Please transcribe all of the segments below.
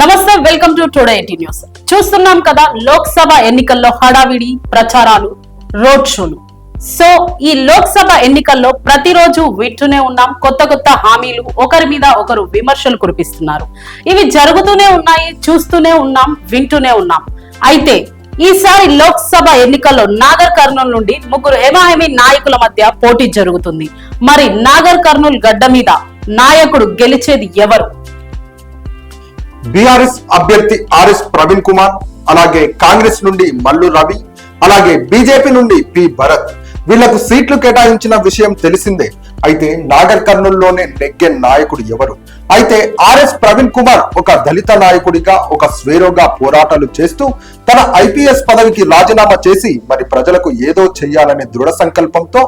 నమస్తే welcome to today eighty news. చూస్తున్నాం కదా లోక్సభ ఎన్నికల్లో హడావిడి ప్రచారాలు రోడ్ షోలు. సో ఈ లోక్సభ ఎన్నికల్లో ప్రతిరోజు వింటూనే ఉన్నాం కొత్త కొత్త హామీలు ఒకరి మీద ఒకరు విమర్శలు కురిపిస్తున్నారు. ఇవి జరుగుతూనే ఉన్నాయి చూస్తూనే ఉన్నాం వింటూనే ఉన్నాం. అయితే ఈసారి లోక్సభ ఎన్నికల్లో నాగర్ కర్నూలు నుండి ముగ్గురు హెమాహెమి నాయకుల మధ్య పోటీ జరుగుతుంది. మరి నాగర్ కర్నూలు గడ్డ మీద నాయకుడు గెలిచేది ఎవరు? బీఆర్ఎస్ అభ్యర్థి ఆర్ఎస్ ప్రవీణ్ కుమార్ అలాగే కాంగ్రెస్ నుండి మల్లు రవి అలాగే బీజేపీ నుండి పి భరత్. వీళ్ళకు సీట్లు కేటాయించిన విషయం తెలిసిందే. అయితే నాగర్ కర్నూల్లోనే నెగ్గే నాయకుడు ఎవరు? అయితే ఆర్ఎస్ ప్రవీణ్ కుమార్ ఒక దళిత నాయకుడిగా ఒక స్వేరోగా పోరాటాలు చేస్తూ తన ఐపీఎస్ పదవికి రాజీనామా చేసి మరి ప్రజలకు ఏదో చెయ్యాలనే దృఢ సంకల్పంతో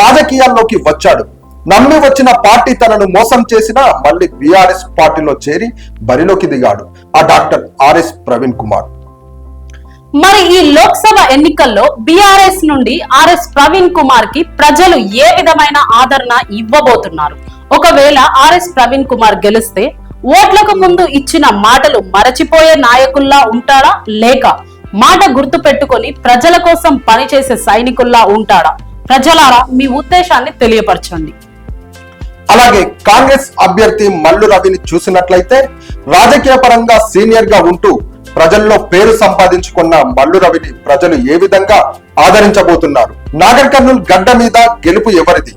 రాజకీయాల్లోకి వచ్చాడు. నమ్మి వచ్చిన పార్టీ తనను మోసం చేసిన మళ్ళీ బీఆర్ఎస్ పార్టీలో చేరి బరిలోకి దిగాడు ఆ డాక్టర్ ఆర్ఎస్ ప్రవీణ్ కుమార్. మరి ఈ లోక్సభ ఎన్నికల్లో బీఆర్ఎస్ నుండి ఆర్ఎస్ ప్రవీణ్ కుమార్కి ప్రజలు ఏ విధమైన ఆదరణ ఇవ్వబోతున్నారు? ఒకవేళ ఆర్ఎస్ ప్రవీణ్ కుమార్ గెలిస్తే ఓట్లకు ముందు ఇచ్చిన మాటలు మరచిపోయే నాయకుల్లా ఉంటాడా లేక మాట గుర్తు పెట్టుకొని ప్రజల కోసం పనిచేసే సైనికుల్లా ఉంటాడా? ప్రజలారా మీ ఉద్దేశాన్ని తెలియపరచండి. అలాగే కాంగ్రెస్ అభ్యర్థి మల్లు రవిని చూసినట్లయితే రాజకీయ పరంగా సీనియర్గా ఉంటూ ప్రజల్లో పేరు సంపాదించుకున్న మల్లు రవిని ప్రజలు ఏ విధంగా ఆదరించబోతున్నారు? నాగర్ కర్నూల్ గడ్డ మీద గెలుపు ఎవరిది?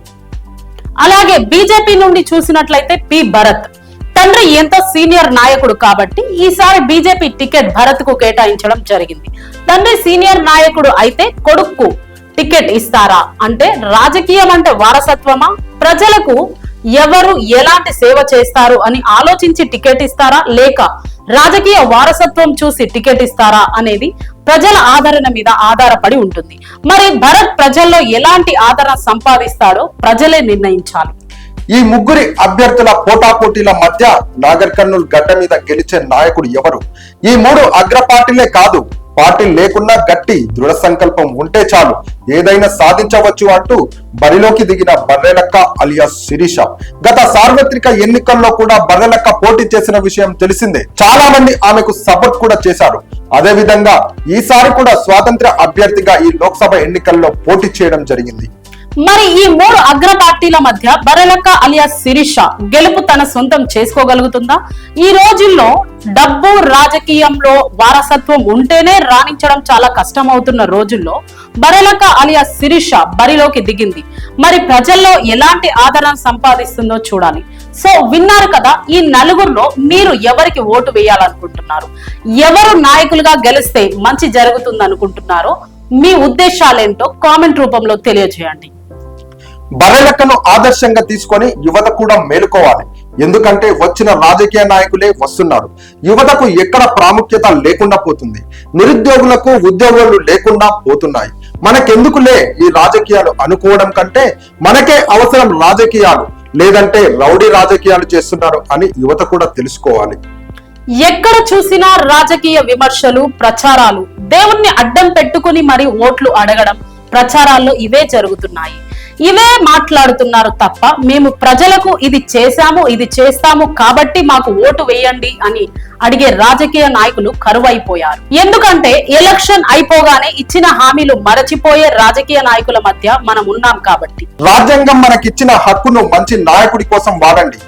అలాగే బీజేపీ నుండి చూసినట్లయితే పి. భరత్. తండ్రి ఎంతో సీనియర్ నాయకుడు కాబట్టి ఈసారి బీజేపీ టికెట్ భరత్కు కేటాయించడం జరిగింది. తండ్రి సీనియర్ నాయకుడు అయితే కొడుకు టికెట్ ఇస్తారా? అంటే రాజకీయం అంటే వారసత్వమా? ప్రజలకు ఎవరు ఎలాంటి సేవ చేస్తారు అని ఆలోచించి టికెట్ ఇస్తారా? లేక రాజకీయ వారసత్వం చూసి టికెట్ ఇస్తారా? అనేది ప్రజల ఆదరణ మీద ఆధారపడి ఉంటుంది. మరి భరత్ ప్రజల్లో ఎలాంటి ఆదరణ సంపాదిస్తాడో ప్రజలే నిర్ణయించాలి. ఈ ముగ్గురి అభ్యర్థుల పోటాపోటీల మధ్య నాగర్ కర్నూల్ గడ్డ మీద గెలిచే నాయకుడు ఎవరు? ఈ మూడు అగ్ర పార్టీలే కాదు పార్టీ లేకున్నా గట్టి దృఢ సంకల్పం ఉంటే చాలు. ఏదైనా సాధించవచ్చు అంటూ బరిలోకి దిగిన బర్రెలక్క అలియాస్ శిరీష. గత సార్వత్రిక ఎన్నికల్లో కూడా బర్రెలక్క పోటీ చేసిన విషయం తెలిసిందే. చాలా మంది ఆమెకు సపోర్ట్ కూడా చేశారు. అదే విధంగా ఈసారి కూడా స్వాతంత్ర అభ్యర్థిగా ఈ లోక్సభ ఎన్నికల్లో పోటీ చేయడం జరిగింది. మరి ఈ మూడు అగ్ర పార్టీల మధ్య బరలక్క అలియా శిరీష గెలుపు తన సొంతం చేసుకోగలుగుతుందా? ఈ రోజుల్లో డబ్బు రాజకీయంలో వారసత్వం ఉంటేనే రాణించడం చాలా కష్టం అవుతున్న రోజుల్లో బరలక్క అలియాస్ శిరీష బరిలోకి దిగింది. మరి ప్రజల్లో ఎలాంటి ఆదరణ సంపాదిస్తుందో చూడాలి. సో విన్నారు కదా ఈ నలుగురిలో మీరు ఎవరికి ఓటు వేయాలనుకుంటున్నారు? ఎవరు నాయకులుగా గెలిస్తే మంచి జరుగుతుంది అనుకుంటున్నారో మీ ఉద్దేశాలేంటో కామెంట్ రూపంలో తెలియజేయండి. బర్రెలెక్కను ఆదర్శంగా తీసుకొని యువత కూడా మేలుకోవాలి. ఎందుకంటే వచ్చిన రాజకీయ నాయకులే వస్తున్నారు. యువతకు ఎక్కడ ప్రాముఖ్యత లేకుండా పోతుంది. నిరుద్యోగులకు ఉద్యోగాలు లేకుండా పోతున్నాయి. మనకెందుకులే ఈ రాజకీయాలు అనుకోవడం కంటే మనకే అవసరం రాజకీయాలు. లేదంటే రౌడీ రాజకీయాలు చేస్తున్నారు అని యువత కూడా తెలుసుకోవాలి. ఎక్కడ చూసినా రాజకీయ విమర్శలు ప్రచారాలు దేవుణ్ణి అడ్డం పెట్టుకుని మరి ఓట్లు అడగడం ప్రచారాల్లో ఇవే జరుగుతున్నాయి. ఇవే మాట్లాడుతున్నారు తప్ప మేము ప్రజలకు ఇది చేశాము ఇది చేస్తాము కాబట్టి మాకు ఓటు వేయండి అని అడిగే రాజకీయ నాయకులు కరువైపోయారు. ఎందుకంటే ఎలక్షన్ అయిపోగానే ఇచ్చిన హామీలు మరచిపోయే రాజకీయ నాయకుల మధ్య మనం ఉన్నాం కాబట్టి. రాజ్యాంగం మనకిచ్చిన హక్కును మంచి నాయకుడి కోసం వాడండి.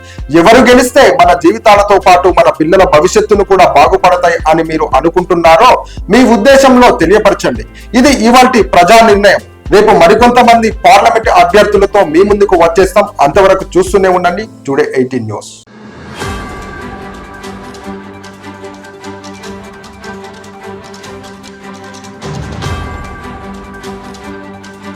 ఎవరు గెలిస్తే మన జీవితాలతో పాటు మన పిల్లల భవిష్యత్తును కూడా బాగుపడతాయి అని మీరు అనుకుంటున్నారో మీ ఉద్దేశంలో తెలియపరచండి. ఇది ఇవాటి ప్రజా నిర్ణయం రేపు మరికొంతమంది పార్లమెంట్ అభ్యర్థులతో మీ ముందుకు వచ్చేస్తాం. అంతవరకు చూస్తూనే ఉండండి. Today eighteen news